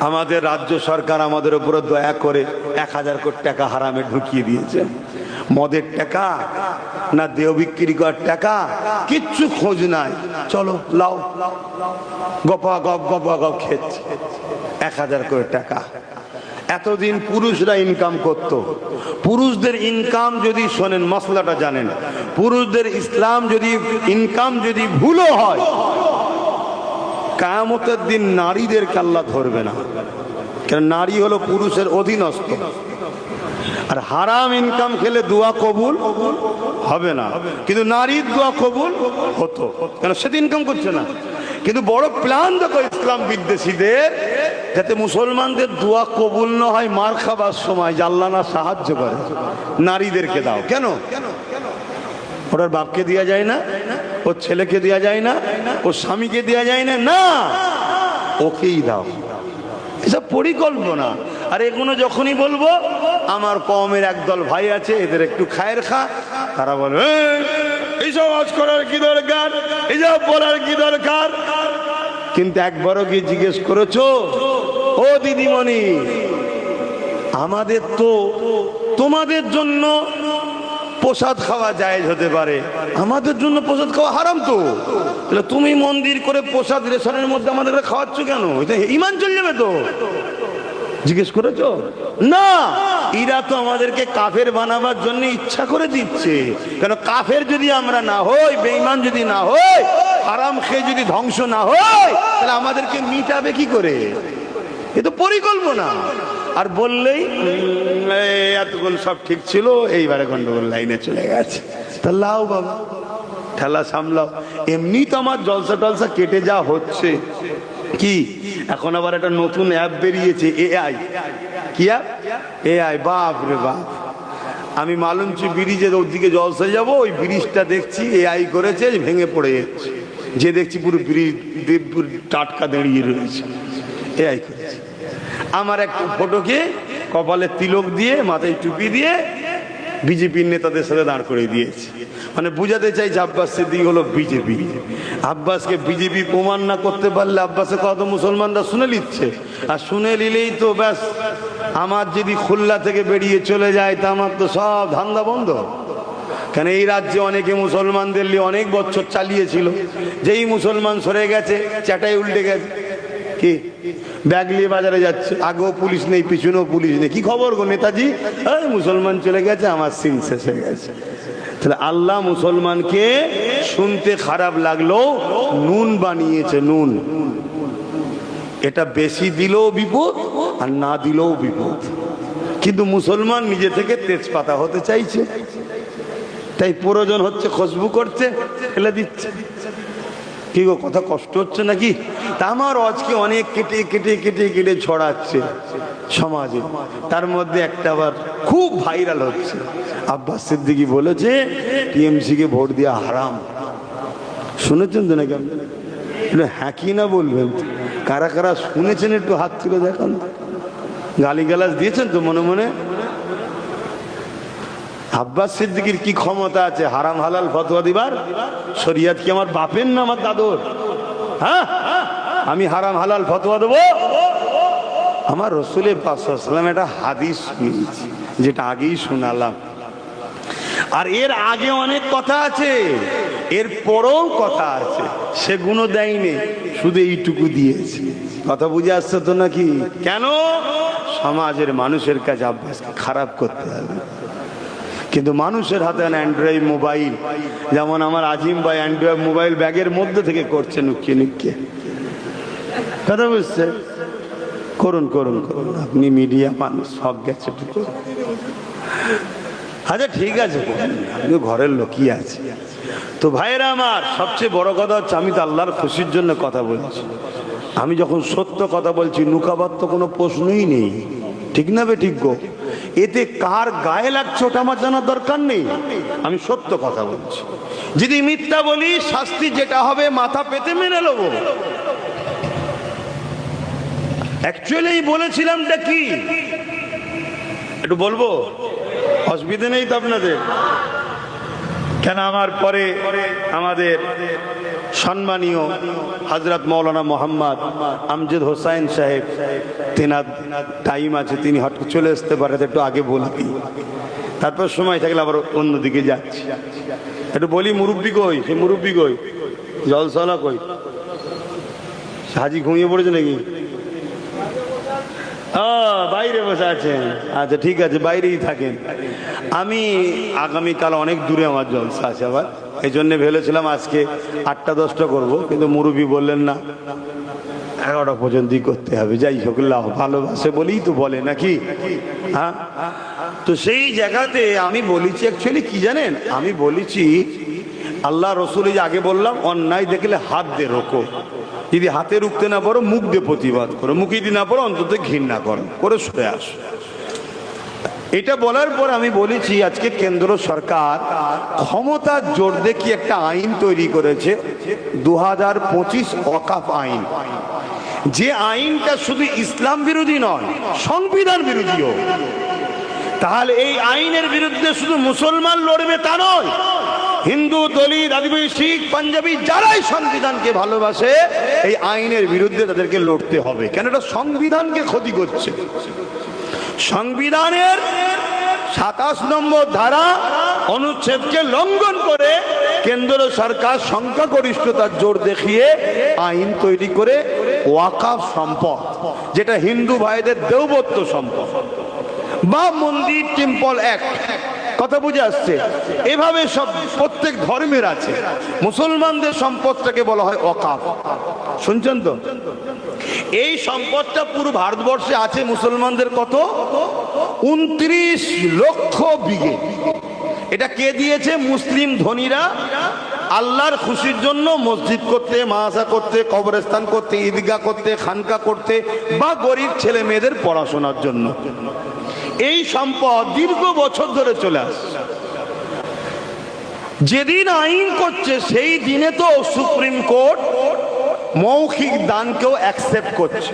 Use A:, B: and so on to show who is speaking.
A: আমাদের রাজ্য সরকার আমাদের উপরে দয়া করে এক হাজার কোটি টাকা হারামে ঢুকিয়ে দিয়েছে। মদের টাকা না দেহ বিক্রি করার টাকা, কিচ্ছু খোঁজ নাই। চলো, লাও। গপা গপ গপা গপ খেচ্ছে এক হাজার করে টাকা। এতদিন পুরুষরা ইনকাম করত। পুরুষদের ইনকাম যদি শোনেন, মশলাটা জানেন। পুরুষদের ইসলাম যদি ইনকাম যদি ভুলও হয় কায়ামতের দিন নারীদের কাল্লা ধরবে না। কেন নারী হলো পুরুষের অধীনস্থ। আর হারাম ইনকাম খেলে দোয়া কবুল হবে না। কিন্তু নারীর দোয়া কবুল হতো। কেন সে ইনকাম করছে না। কিন্তু বড় প্ল্যান দেখো ইসলাম বিদ্বেষীদের, যাতে মুসলমানদের দোয়া কবুল না হয়, মার খাবার সময়, যে আল্লাহ না সাহায্য করে। নারীদেরকে দাও। কেন? ওটার বাপকে দেওয়া যায় না। ওর ছেলেকে দেওয়া যায় না ওর স্বামীকে দেওয়া যায় না না ওকেই দাও। এসব পরিকল্পনা। আর এগুলো যখনই বলব আমার কমের একদল ভাই আছে এদের একটু খায়ের খা তারা বলে "এই, এইসব আজ করার কি দরকার? এইসব বলার কি দরকার? কিন্তু একবারও কি জিজ্ঞেস করেছ ও দিদিমণি আমাদের তো তোমাদের জন্য প্রসাদ খাওয়া জায়েজ হতে পারে। আমাদের জন্য প্রসাদ খাওয়া হারাম তো। তাহলে তুমি মন্দির করে প্রসাদ রেশনের মধ্যে আমাদের খাওয়াচ্ছ কেন? ইমান চলে যাবে তো। জিজ্ঞেস করেছ? না। এরা তো আমাদেরকে কাফের বানাবার জন্য ইচ্ছা করে দিচ্ছে। কেন কাফের যদি আমরা না হই, বেঈমান যদি না হই, হারাম খেয়ে যদি ধ্বংস না হয়, তাহলে আমাদেরকে মিটাবে কি করে? এ তো পরিকল্পনা। আর বললেই এতক্ষণ সব ঠিক ছিল, এইবারে গন্ডগোল লাইনে চলে গেছে। তা লাও বাবা, ঠেলা সামলাও। এমনি তো আমার জলসা টলসা কেটে যা হচ্ছে। কি? এখন আবার একটা নতুন অ্যাপ বেরিয়েছে এআই কি অ্যাপ এআই বাপ রে বাপ। আমি মালুমচি ব্রিজের ওদিকে জলসা যাব, ওই ব্রিজটা দেখছি এআই করেছে ভেঙে পড়ে যাচ্ছে। যে দেখছি পুরো ব্রিজ টাটকা দাঁড়িয়ে রয়েছে। এআই করেছে। আমার একটা ফটোকে কপালে তিলক দিয়ে, মাথায় টুপি দিয়ে বিজেপির নেতাদের সাথে দাঁড় করে দিয়েছে। মানে বুঝাতে চাই যে আব্বাস সিদ্দিক হলো বিজেপি। আব্বাসকে বিজেপি প্রমাণ না করতে পারলে আব্বাসের কথা তো মুসলমানরা শুনে নিচ্ছে। আর শুনে নিলেই তো ব্যাস, আমার যদি খুলনা থেকে বেরিয়ে চলে যায়, তা আমার তো সব ধান্দা বন্ধ। কেন এই রাজ্যে অনেকে মুসলমানদের নিয়ে অনেক বছর চালিয়েছিল। যেই মুসলমান সরে গেছে, চ্যাটাই উল্টে গেছে। কি? ব্যাগ নিয়ে বাজারে যাচ্ছে। আগেও পুলিশ নেই, পিছনেও পুলিশ নেই। কি খবর গো নেতাজি? এই মুসলমান চলে গেছে, আমার সিন শেষ হয়ে গেছে। তাহলে আল্লাহ মুসলমানকে শুনতে খারাপ লাগলেও নুন বানিয়েছে, নুন। এটা বেশি দিলেও বিপদ, আর না দিলেও বিপদ। কিন্তু মুসলমান নিজে থেকে তেজপাতা হতে চাইছে। তাই প্রয়োজন হচ্ছে খুশবু করছে, ফেলে দিচ্ছে। কি গো, কথা কষ্ট হচ্ছে নাকি? তা আমার আজকে অনেক কেটে কেটে কেটে কেটে ছড়াচ্ছে সমাজে। তার মধ্যে একটা আবার খুব ভাইরাল হচ্ছে। আব্বাস সিদ্দিকি বলেছে টিএমসি কে ভোট দেওয়া হারাম। শুনেছেন তো নাকি আপনি? হ্যাঁ কি না বলবেন? কারা কারা শুনেছেন একটু হাত তুলে দেখান। গালিগালাজ দিয়েছেন তো মনে মনে? আব্বাস সিদ্দিকির কি ক্ষমতা আছে? হারাম হালাল ফতোয়া দিবার? শরিয়াত কি আমার বাপের না আমার দাদর? হ্যাঁ? আমি হারাম হালাল ফতোয়া দেবো? আমার রসুলের পাশালাম একটা হাদিস শুনেছি যেটা আগেই শোনালাম। আর এর আগে অনেক কথা আছে, এর পরেও কথা আছে সেগুলো দেয়নি, শুধু এইটুকু দিয়েছে। কথা বুঝে আসছে তো নাকি? কেন? সমাজের মানুষের কাছে আব্বাসকে খারাপ করতে হবে। কিন্তু মানুষের হাতে অ্যান্ড্রয়েড মোবাইল যেমন আমার আজিম ভাই অ্যান্ড্রয়েড মোবাইল ব্যাগের মধ্যে থেকে করছে নুকিয়ে নুকিয়ে। কথা বুঝছে? করুন করুন করুন। আপনি মিডিয়া মানুষ, সব গেছে। আচ্ছা ঠিক আছে। আপনি ঘরের লোকই আছে। তো ভাইয়েরা আমার, সবচেয়ে বড় কথা হচ্ছে আমি তো আল্লাহর খুশির জন্য কথা বলছি। আমি যখন সত্য কথা বলছি নুকাবার তো কোনো প্রশ্নই নেই। ঠিক না বে, ঠিক গো? এতে কার গায়ে লাগছে ওটা আমার জানার দরকার নেই। আমি সত্য কথা বলছি। যদি মিথ্যা বলি, শাস্তি যেটা হবে, মাথা পেতে মেনে নেব। অ্যাকচুয়ালি বলেছিলামটা কি? একটু বলব? অসুবিধে নেই তো আপনাদের। কেন আমার পরে আমাদের সম্মানীয় হজরত মৌলানা মোহাম্মদ আমজদ হোসাইন সাহেব, তেনার টাইম আছে, তিনি হঠাৎ চলে আসতে পারে একটু আগে বলবি তারপর সময় থাকলে আবার অন্যদিকে যাচ্ছি। একটু বলি, মুরব্বী কই? সে মুরব্বী কই? জলসলা কই? হাজি ঘুমিয়ে পড়েছে নাকি? বাইরে বসে আছেন। আচ্ছা ঠিক আছে, বাইরেই থাকেন। আমি আগামীকাল অনেক দূরে আমার জলসা আছে আবার। এই জন্যে ভেবেছিলাম আজকে আটটা দশটা করব, কিন্তু মুরব্বী বললেন না। এগারোটা পর্যন্তই করতে হবে। যাই হোক ভালোবাসে বলেই তো বলে, নাকি? হ্যাঁ? তো সেই জায়গাতে আমি বলেছি অ্যাকচুয়ালি কি জানেন? আমি বলেছি, আল্লাহ রসুল আগে বললাম, অন্যায় দেখলে হাত দিয়ে রোকো। যদি হাতে রুখতে না পারো, মুখ দিয়ে প্রতিবাদ করো। মুখে যদি না পারো, অন্তত ঘৃণা করো। করে সরে আসো। এটা বলার পর আমি বলেছি, আজকে কেন্দ্র সরকার ক্ষমতার জোর দেখি একটা আইন তৈরি করেছে দু হাজার পঁচিশ অকাফ আইন। যে আইনটা শুধু ইসলাম বিরোধী নয়, সংবিধান বিরোধীও। তাহলে এই আইনের বিরুদ্ধে শুধু মুসলমান লড়বে তা নয়, হিন্দু, দলিত, আদিবাসী, শিখ, পাঞ্জাবি, যারাই সংবিধানকে ভালোবাসে, এই আইনের বিরুদ্ধে তাদেরকে লড়তে হবে। কেন? এটা সংবিধানকে ক্ষতি করছে। সংবিধানের সাতাশ নম্বর ধারা অনুচ্ছেদকে লঙ্ঘন করে কেন্দ্র সরকার সংখ্যাগরিষ্ঠতার জোর দেখিয়ে আইন তৈরি করে ওয়াকাফ সম্পদ, যেটা হিন্দু ভাইদের দেওবত্য সম্পদ। বা মন্দির, টেম্পল অ্যাক্ট, কথা বুঝে আসছে? এভাবে সব প্রত্যেক ধর্মের আছে। মুসলমানদের সম্পদটাকে বলা হয় অকাফ শুনছেন তো? এই সম্পদটা পুরো ভারতবর্ষে আছে মুসলমানদের কত? উনত্রিশ লক্ষ বিঘে। এটা কে দিয়েছে? মুসলিম ধনীরা আল্লাহর খুশির জন্য মসজিদ করতে মাহাসা করতে, কবরস্থান করতে, ঈদগাহ করতে, খানকা করতে বা গরিব ছেলে মেয়েদের পড়াশোনার জন্য। এই সম্পদ দীর্ঘ বছর ধরে চলে আসছে। যেদিন আইন করছে, সেই দিনে তো সুপ্রিম কোর্ট মৌখিক দানকেও অ্যাকসেপ্ট করছে।